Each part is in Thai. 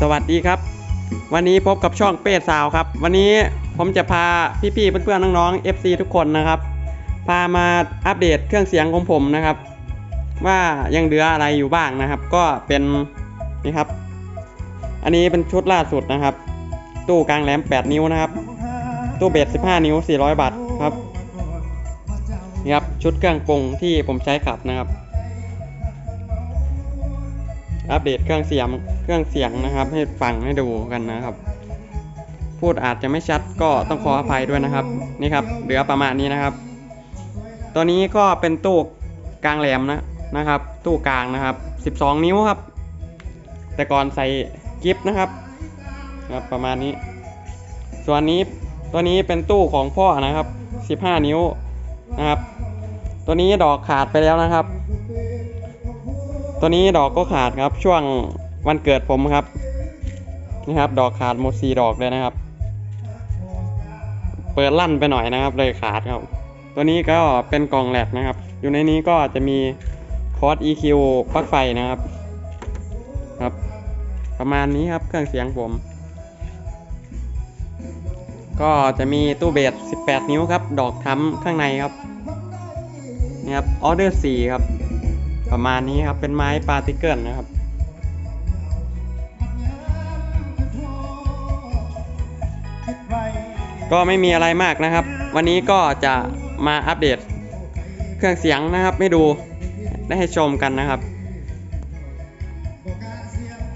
สวัสดีครับ วันนี้พบกับช่องเป้สาวครับ วันนี้ผมจะพาพี่ๆเพื่อนๆน้องๆ FC ทุกคนนะครับ พามาอัปเดตเครื่องเสียงของผมนะครับ ว่ายังเหลืออะไรอยู่บ้างนะครับ ก็เป็นนี่ครับ อันนี้เป็นชุดล่าสุดนะครับ ตู้กลางแหลม 8 นิ้วนะครับ ตู้เบส15 นิ้ว 400 บาทครับนี่ครับชุดเครื่องปรุงที่ผมใช้ขับนะครับ อัปเดตเครื่องเสียง เครื่องเสียงนะครับ ให้ฟังให้ดูกันนะครับ พูดอาจจะไม่ชัดก็ต้องขออภัยด้วยนะครับ นี่ครับ เหลือประมาณนี้นะครับ ตัวนี้ก็เป็นตู้กลางแหลมนะนะครับ ตู้กลางนะครับ 12 นิ้วครับ แต่ก่อนใส่กิฟต์นะครับครับประมาณนี้ ส่วนนี้ตัวนี้เป็นตู้ของพ่อนะครับ 15 นิ้วนะครับ ตัวนี้ดอกขาดไปแล้วนะครับ ตัวนี้ดอกก็ขาดครับช่วง วันเกิดผมครับนี่ครับ ดอกขาดหมดสี่ดอกเลยนะครับ เปิดลั่นไปหน่อยนะครับ เลยขาดครับ ตัวนี้ก็เป็นกล่องแหลกนะครับ อยู่ในนี้ก็จะมีคอร์ส EQ ปลั๊กไฟนะครับ ครับ ประมาณนี้ครับเครื่องเสียงผม ก็จะมีตู้เบส 18 นิ้วครับ ดอกทั้มข้างในครับนี่ครับออเดอร์4ครับ ประมาณนี้ครับเป็นไม้ปาร์ติเกิลนะครับ ก็ไม่มีอะไรมากนะครับ วันนี้ก็จะมาอัปเดตเครื่องเสียงนะครับให้ดูได้ให้ชมกันนะครับ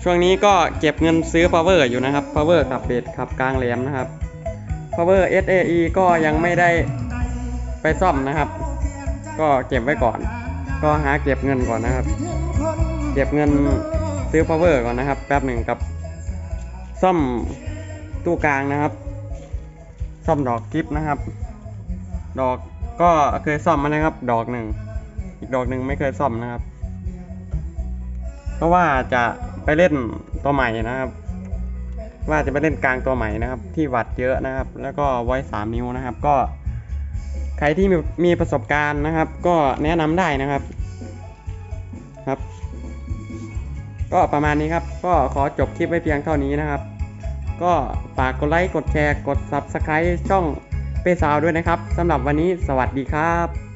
ช่วงนี้ก็เก็บเงินซื้อ power อยู่นะครับ power ขับเบสขับกลางแหลมนะครับ power SAE ก็ยังไม่ได้ไปซ่อมนะครับ ก็เก็บไว้ก่อน ก็หาเก็บเงินก่อนนะครับ เก็บเงินซื้อ power ก่อนนะครับ แป๊บหนึ่งกับซ่อมตู้กลางนะครับ ซ่อมดอกกิฟนะครับ ดอกก็เคยซ่อมมานะครับ ดอกหนึ่ง อีกดอกหนึ่งไม่เคยซ่อมนะครับ เพราะว่าจะไปเล่นตัวใหม่นะครับ ว่าจะไปเล่นกลางตัวใหม่นะครับ ที่วัดเยอะนะครับ แล้วก็ไว้สามนิ้วนะครับ ก็ ใครที่มีมีประสบการณ์นะครับ ก็แนะนำได้นะครับครับ ก็ประมาณนี้ครับ ก็ขอจบคลิปไว้เพียงเท่านี้นะครับ ก็ฝากกดไลค์ กดแชร์ กด Subscribe ช่องเปซาวด้วยนะครับสำหรับวันนี้สวัสดีครับ